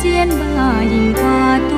เจียนบ่ายิงกาตัว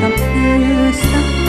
กับเธอสัก